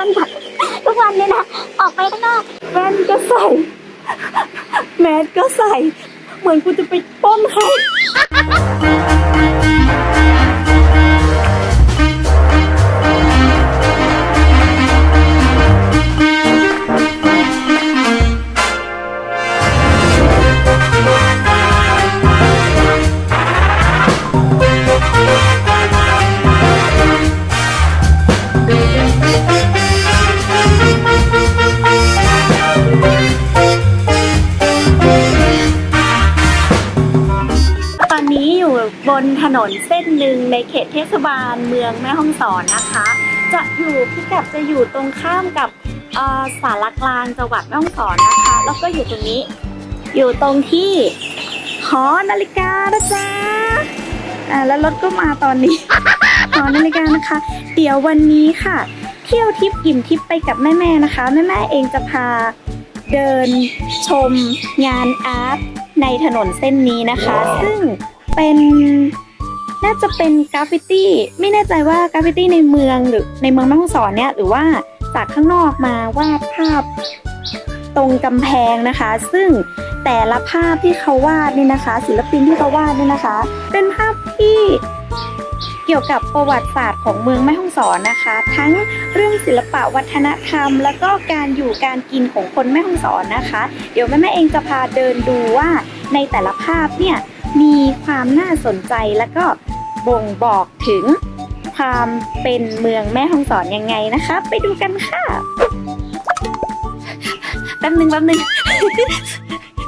้นก่อนทุกวันนี้นะ ออกไปข้างนอกแว่นก็ใส่ แมสก็ใส่ เหมือนกูจะไปป้นใคร นถนนเส้นหนึ่งในเขตเทศบาลเมืองแม่ฮ่องสอนนะคะ จะอยู่พิกัดจะอยู่ตรงข้ามกับเอ่อสารกลางจังหวัดแม่ฮ่องสอนนะคะ แล้วก็อยู่ตรงนี้ อยู่ตรงที่หอนาฬิกานะจ๊ะอ่าแล้วรถก็มาตอนนี้หอนาฬิกานะคะ เดี๋ยววันนี้ค่ะ เที่ยวทิปอิ่มทิปไปกับแม่ๆนะคะแม่ๆเองจะพาเดินชมงานอาร์ตในถนนเส้นนี้นะคะ ซึ่งเป็น น่าจะเป็นกราฟฟิตี้ไม่แน่ใจว่ากราฟฟิตี้ในเมืองหรือในเมืองแม่ฮ่องสอนเนี่ยหรือว่าจากข้างนอกมาวาดภาพตรงกำแพงนะคะ ซึ่งแต่ละภาพที่เขาวาดเนี่ยนะคะ ศิลปินที่เขาวาดเนี่ยนะคะ เป็นภาพที่เกี่ยวกับประวัติศาสตร์ของเมืองแม่ฮ่องสอนนะคะ ทั้งเรื่องศิลปะวัฒนธรรม แล้วก็การอยู่การกินของคนแม่ฮ่องสอนนะคะ เดี๋ยวแม่แม่เองจะพาเดินดูว่าในแต่ละภาพเนี่ยมีความน่าสนใจแล้วก็ บ่งบอกถึงความเป็นเมืองแม่ฮ่องสอนยังไงนะคะ ไปดูกันค่ะแป๊บนึงแป๊บนึง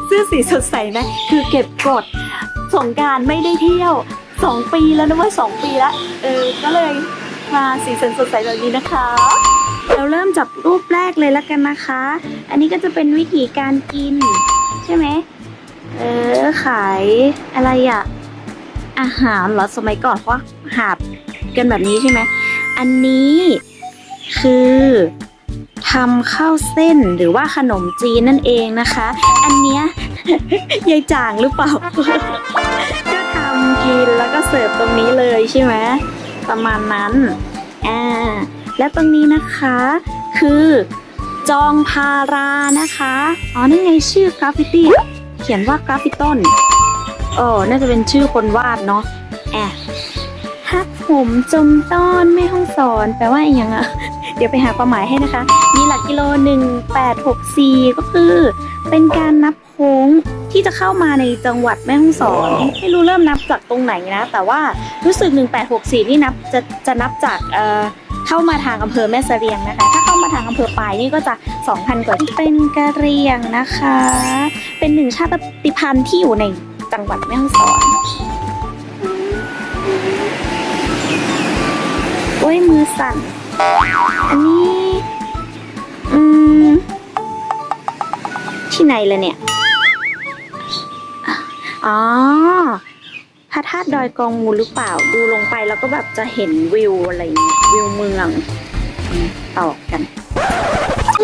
เสื้อสีสดใสไหมคือเก็บกดสงกรารไม่ได้เที่ยวสองปีแล้วนะเว่าสองปีละเออก็เลยมาสีสันสดใสแบบนี้นะคะ เราเริ่มจากรูปแรกเลยแล้วกันนะคะ อันนี้ก็จะเป็นวิธีการกิน ใช่ไหมเออขายอะไรอะ อาหารเหรอสมัยก่อนเขาหาบกันแบบนี้ใช่ไหมอันนี้คือทำข้าวเส้นหรือว่าขนมจีนนั่นเองนะคะ อันเนี้ยยายจางหรือเปล่า ก็ทำกินแล้วก็เสิร์ฟตรงนี้เลยใช่ไหมประมาณนั้นอ่าและตรงนี้นะคะคือจองพารานะคะ อ๋อนี่ไงชื่อกราฟฟิตี้ เขียนว่ากราฟฟิต้น โอ้น่าจะเป็นชื่อคนวาดเนาะแอะฮักผมจมต้อนไม่ห้องสอน แปลว่าอย่างอะเดี๋ยวไปหาความหมายให้นะคะ มีหลักกิโล 1864 ก็คือ เป็นการนับโค้งที่จะเข้ามาในจังหวัดแม่ฮ่องสอน ไม่รู้เริ่มนับจากตรงไหนนะ แต่ว่ารู้สึก 1864 นี่นับจะจะนับจากเอ่อเข้ามาทางอำเภอแม่เสรียงนะคะ ถ้าเข้ามาทางอำเภอปายนี่ก็จะ 2,000 กว่าที่เป็นกะเหรี่ยงนะคะ เป็นหนึ่งชาติพันธุ์ที่อยู่ใน จังหวัดแม่ฮ่องสอนโอ้ยมือสั่น อันนี้ อืม ที่ไหนเลยเนี่ย อ๋อพระธาตุดอยกองมูลหรือเปล่า ดูลงไปแล้วก็แบบจะเห็นวิวอะไรอย่างเงี้ยวิวเมืองต่อกัน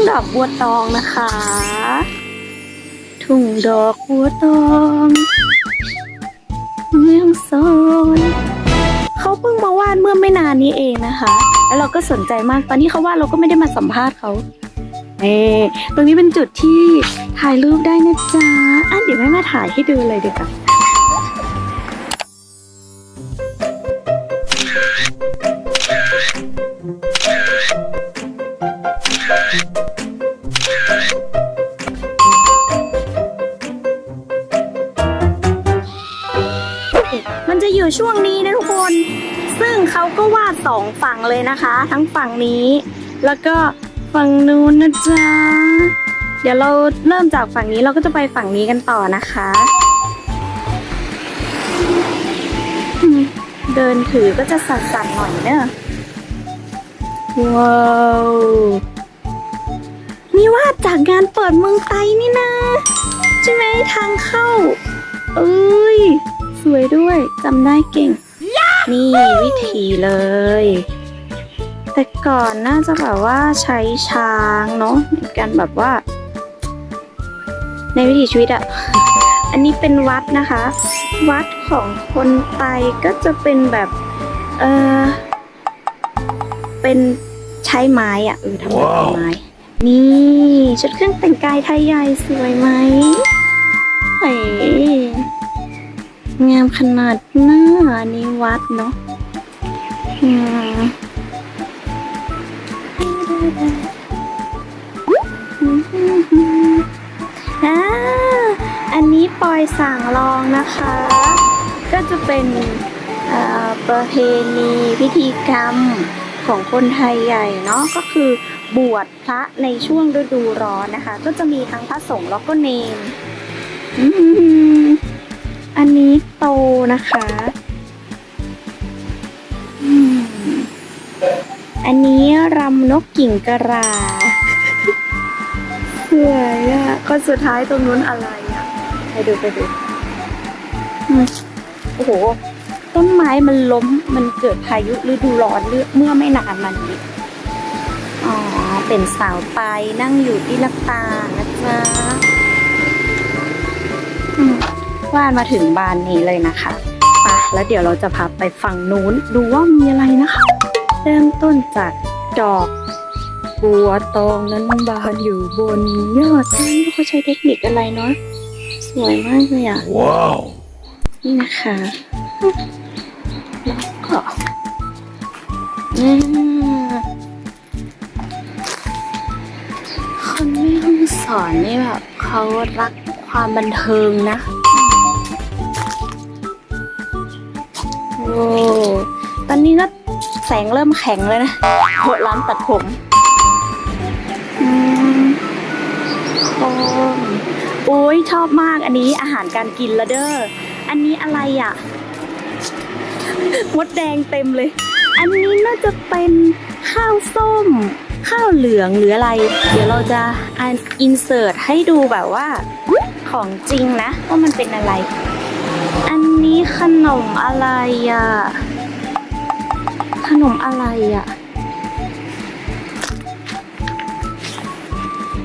ดอกบัวตองนะคะ ทุ่งดอกบัวตองเมืองโซนเขาเพิ่งมาวาดเมื่อไม่นานนี้เองนะคะ แล้วเราก็สนใจมากตอนนี้เขาวาดเราก็ไม่ได้มาสัมภาษณ์เขาเอตรงนี้เป็นจุดที่ถ่ายรูปได้นะจ๊ะอะเดี๋ยวแม่มาถ่ายให้ดูเลยดีกว่ามัน สองฝั่งเลยนะคะ ทั้งฝั่งนี้ แล้วก็ฝั่งนู้นนะจ๊ะ เดี๋ยวเราเริ่มจากฝั่งนี้เราก็จะไปฝั่งนี้กันต่อนะคะ เดินถือก็จะสั่นๆหน่อยเนอะว้าวนี่ว่าจากงานเปิดเมืองไทยนี่นะใช่ไหมทางเข้า เอ้ย สวยด้วยจำได้เก่ง นี่วิธีเลย แต่ก่อนน่าจะแบบว่าใช้ช้างเนาะในการแบบว่า ในวิถีชีวิตอะอันนี้เป็นวัดนะคะ วัดของคนไทยก็จะเป็นแบบเออเป็นใช้ไม้อะเออทำจากไม้นี่ชุดเครื่องแต่งกายไทยใหญ่สวยไหมเฮ้ งามขนาดหน้านี่วัดเนาะอ๋ออันนี้ปอยสั่งลองนะคะ ก็จะเป็นประเพณีพิธีกรรมของคนไทยใหญ่เนาะก็คือบวชพระในช่วงฤดูร้อนนะคะ ก็จะมีทั้งพระสงฆ์แล้วก็เนร อันนี้โตนะคะ อันนี้รำนกกิ่งกระราสวยอะคนสุดท้ายตรงนู้นอะไรอะไปดูไปดู โอ้โห ต้นไม้มันล้ม มันเกิดพายุฤดูร้อนเมื่อไม่นานมานี้อ๋อ เป็นสาวไปนั่งอยู่ที่หน้าต่านะจ๊ะอืม ว่านมาถึงบานนี้เลยนะคะไปะแล้วเดี๋ยวเราจะพาไปฝั่งนู้นดูว่ามีอะไรนะคะ เริ่มต้นจากดอกบัวตองนั้นบานอยู่บนยอดนี่เขาใช้เทคนิคอะไรเนาะสวยมากเลยอะ Wow. นี่นะคะแล้วก็อืมคนไม่ห้องสอนนี่แบบเขารักความบันเทิงนะ โอ้ตอนนี้ก็แสงเริ่มแข็งเลยนะโหร้านตัดผมอืมโอ้โอ้ยชอบมากอันนี้อาหารการกินละเด้อ อันนี้อะไรอะ มดแดงเต็มเลย อันนี้น่าจะเป็นข้าวส้ม ข้าวเหลืองหรืออะไร เดี๋ยวเราจะอันอินเสิร์ตให้ดูแบบว่าของจริงนะ ว่ามันเป็นอะไร อันนี้ขนมอะไรอะ ขนมอะไรอะ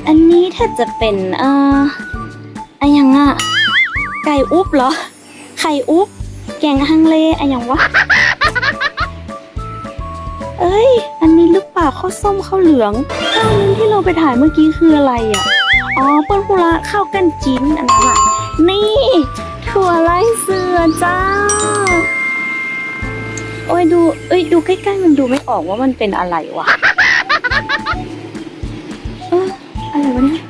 อันนี้ถ้าจะเป็นเอ่ออะไรยังอะ ไก่อุ๊บเหรอ ไข่อุ๊บ แกงฮังเลอะไอย่างวะ เอ้ย อันนี้หรือเปล่าข้าวส้มข้าวเหลืองอันนั้นที่เราไปถ่ายเมื่อกี้คืออะไรอะ อ๋อเปิ้ลปุระข้าวกันจิ้นอันนั้นอะ นี่ ถั่วไร้เสือจ้า โอ้ยดู เอ้ยดูใกล้ๆมันดูไม่ออกว่ามันเป็นอะไรวะเอออะไรวะเนี่ย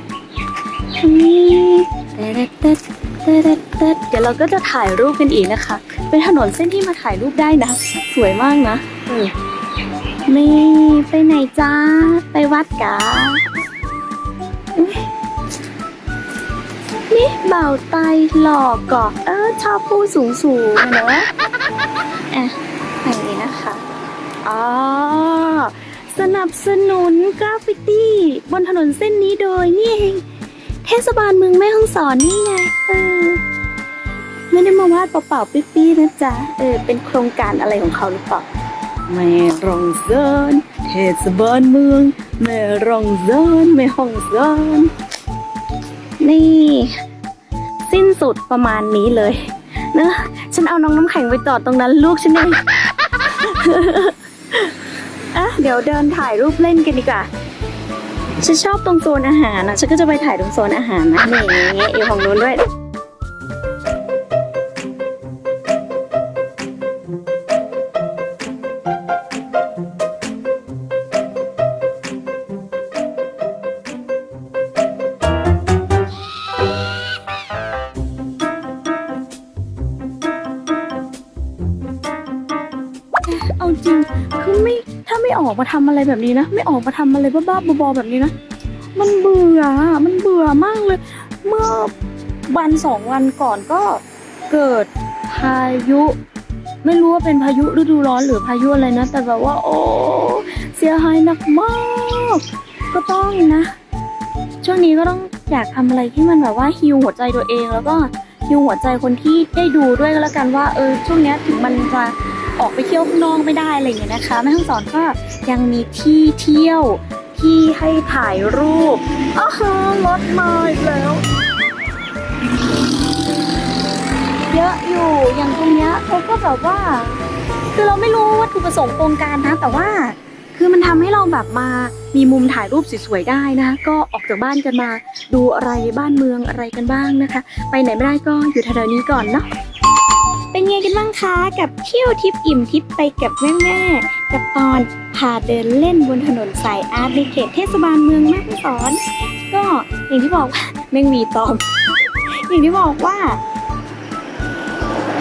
เต๊ดเต๊ดเต๊ดเต๊ดเดี๋ยวเราก็จะถ่ายรูปกันอีกนะคะ เป็นถนนเส้นที่มาถ่ายรูปได้นะ สวยมากนะเออนี่ไปไหนจ้า ไปวัดกา นี่เบาไตหลอกกอกเออชอบผู้สูงสูงๆอะเนอะอะอย่างนี้นะคะอ๋อสนับสนุนกราฟฟิตี้ บนถนนเส้นนี้โดยนี่เองเทศบาลเมืองแม่ฮ่องสอนนี่ไงเออไม่ได้มาวาดเปล่าๆปี้ๆนะจ๊ะเออเป็นโครงการอะไรของเขาหรือเปล่าแม่รองเซินเทศบาลเมือง แม่รองเซินแม่ฮ่องเซิน นี่ สิ้นสุดประมาณนี้เลยเนอะฉันเอาน้องน้ำแข็งไปจอดตรงนั้นลูกฉันเองอะเดี๋ยวเดินถ่ายรูปเล่นกันดีกว่าฉันชอบตรงโซนอาหารนะฉันก็จะไปถ่ายตรงโซนอาหารนะนี่อย่างเงี้ยอยู่ของนู้นด้วย ออกมาทำอะไรแบบนี้นะ ไม่ออกมาทำอะไรบ้าๆบอๆแบบนี้นะ มันเบื่อ มันเบื่อมากเลย เมื่อวันสองวันก่อนก็เกิดพายุ ไม่รู้ว่าเป็นพายุฤดูร้อนหรือพายุอะไรนะ แต่แบบว่า โอ้เสียหายหนักมาก ก็ต้องนะ ช่วงนี้ก็ต้องอยากทำอะไรที่มันแบบว่าฮิวหัวใจตัวเองแล้วก็ฮิวหัวใจคนที่ได้ดูด้วยก็แล้วกันว่าเออช่วงนี้ถึงมันจะ ออกไปเที่ยวข้างนอกไม่ได้อะไรอย่างเงี้ยนะคะแม่ฮ่องสอนก็ยังมีที่เที่ยวที่ให้ถ่ายรูปอ้าวรถมาอีกแล้ว เยอะอยู่อย่างตรงเนี้ยเขาก็แบบว่า คือเราไม่รู้วัตถุประสงค์โครงการนะ แต่ว่าคือมันทำให้เราแบบมามีมุมถ่ายรูปสวยๆได้นะคะก็ออกจากบ้านกันมา ดูอะไรบ้านเมืองอะไรกันบ้างนะคะ ไปไหนไม่ได้ก็อยู่แถวๆนี้ก่อนเนาะ เป็นไงกันบ้างคะกับเที่ยวทริปอิ่มทิปไปกับแม่ๆกับตอนพาเดินเล่นบนถนนสายอาร์ตในเขตเทศบาลเมืองแม่ฮ่องสอน ก็อย่างที่บอกว่าแมงวีตอม อย่างที่บอกว่า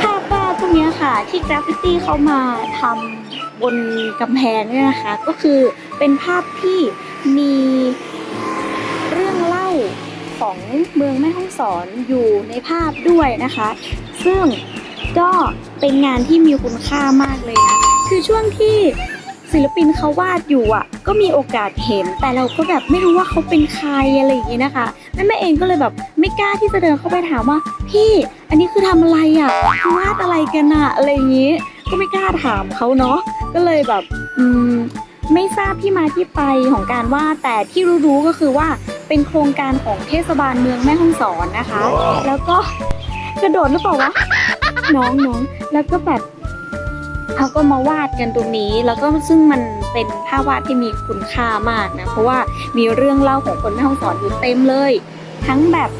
ภาพวาดพวกนี้ค่ะ ที่กราฟฟิตี้เขามาทำบนกำแพงเนี่ยนะคะ ก็คือเป็นภาพที่มีเรื่องเล่าของเมืองแม่ฮ่องสอนอยู่ในภาพด้วยนะคะ ซึ่ง ก็เป็นงานที่มีคุณค่ามากเลยนะ คือช่วงที่ศิลปินเขาวาดอยู่อะ ก็มีโอกาสเห็น แต่เราก็แบบไม่รู้ว่าเขาเป็นใครอะไรอย่างเงี้ยนะคะแม่แม่เองก็เลยแบบไม่กล้าที่จะเดินเข้าไปถามว่า พี่อันนี้คือทำอะไรอะวาดอะไรกันอะอะไรอย่างงี้ ก็ไม่กล้าถามเขาเนาะก็เลยแบบอืมไม่ทราบที่มาที่ไปของการวาดแต่ที่รู้ๆก็คือว่าเป็นโครงการของเทศบาลเมืองแม่ฮ่องสอนนะคะ แล้วก็กระโดดหรือเปล่าวะ น้องน้องแล้วก็แบบเขาก็มาวาดกันตรงนี้ แล้วก็ซึ่งมันเป็นภาพวาดที่มีคุณค่ามากนะ เพราะว่ามีเรื่องเล่าของคนแม่ฮ่องสอนอยู่เต็มเลย ทั้งแบบ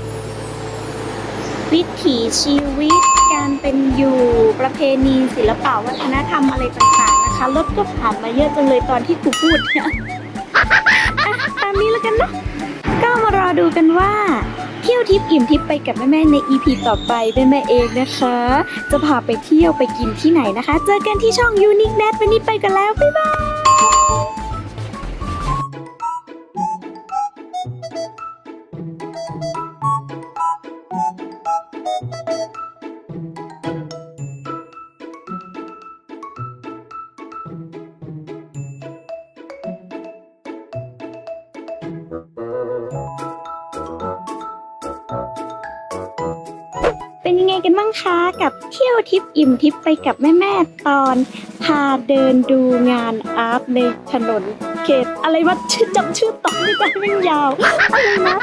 วิถีชีวิตการเป็นอยู่ประเพณีศิลปะวัฒนธรรมอะไรต่างๆนะคะรถก็ผ่านมาเยอะจังเลยตอนที่ครูพูดเนี่ยตามนี้แล้วกันเนาะ ก็มารอดูกันว่าเที่ยวทิปอิ่มทิปไปกับแม่ๆใน EP ต่อไปเป็นแม่เองนะคะ จะพาไปเที่ยวไปกินที่ไหนนะคะ เจอกันที่ช่อง Unique Net วันนี้ไปกันแล้ว บ๊ายบาย ยังไงกันบ้างคะกับเที่ยวทิปอิ่มทิปไปกับแม่ๆตอน พาเดินดูงานอาร์ตในถนนเขตอะไรวะชื่อจำชื่อต่อไม่ได้ไม่ยาวอะไรนะ